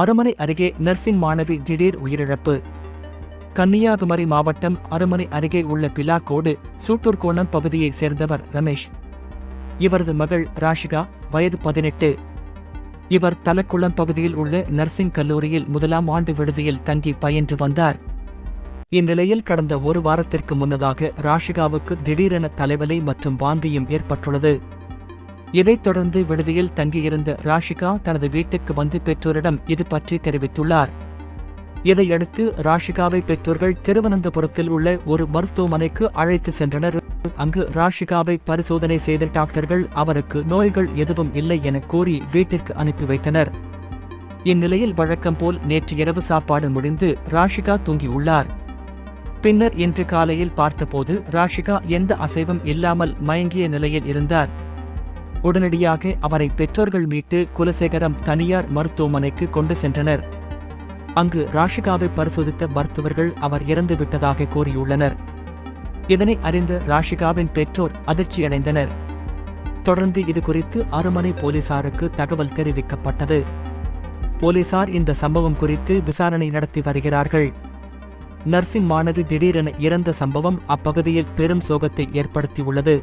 அருமனை அருகே நர்சிங் மாணவி திடீர் உயிரிழப்பு. கன்னியாகுமரி மாவட்டம் அருமனை அருகே உள்ள பிலாக்கோடு சூட்டூர்கோணம் பகுதியைச் சேர்ந்தவர் ரமேஷ். இவரது மகள் ராஷிகா வயது பதினெட்டு. இவர் தலக்குளம் பகுதியில் உள்ள நர்சிங் கல்லூரியில் முதலாம் ஆண்டு விடுதியில் தங்கி பயின்று வந்தார். இந்நிலையில் கடந்த ஒரு வாரத்திற்கு முன்னதாக ராஷிகாவுக்கு திடீரென தலைவலி மற்றும் வாந்தியும் ஏற்பட்டுள்ளது. இதைத் தொடர்ந்து விடுதியில் தங்கியிருந்த ராஷிகா தனது வீட்டுக்கு வந்து பெற்றோரிடம் இது பற்றி தெரிவித்துள்ளார். இதையடுத்து ராஷிகாவை பெற்றோர்கள் திருவனந்தபுரத்தில் உள்ள ஒரு மருத்துவமனைக்கு அழைத்து சென்றனர். அங்கு ராஷிகாவை பரிசோதனை செய்த டாக்டர்கள் அவருக்கு நோய்கள் எதுவும் இல்லை என கூறி வீட்டிற்கு அனுப்பி வைத்தனர். இந்நிலையில் வழக்கம் போல் நேற்று இரவு சாப்பாடு முடிந்து ராஷிகா தூங்கியுள்ளார். பின்னர் இன்று காலையில் பார்த்தபோது ராஷிகா எந்த அசைவும் இல்லாமல் மயங்கிய நிலையில் இருந்தார். உடனடியாக அவரை பெற்றோர்கள் மீட்டு குலசேகரம் தனியார் மருத்துவமனைக்கு கொண்டு சென்றனர். அங்கு ராஷிகாவை பரிசோதித்த மருத்துவர்கள் அவர் இறந்துவிட்டதாக கூறியுள்ளனர். இதனை அறிந்த ராஷிகாவின் பெற்றோர் அதிர்ச்சியடைந்தனர். தொடர்ந்து இது குறித்து அருமனை போலீசாருக்கு தகவல் தெரிவிக்கப்பட்டது. போலீசார் இந்த சம்பவம் குறித்து விசாரணை நடத்தி வருகிறார்கள். நர்சிங் மாணவி திடீரென இறந்த சம்பவம் அப்பகுதியில் பெரும் சோகத்தை ஏற்படுத்தியுள்ளது.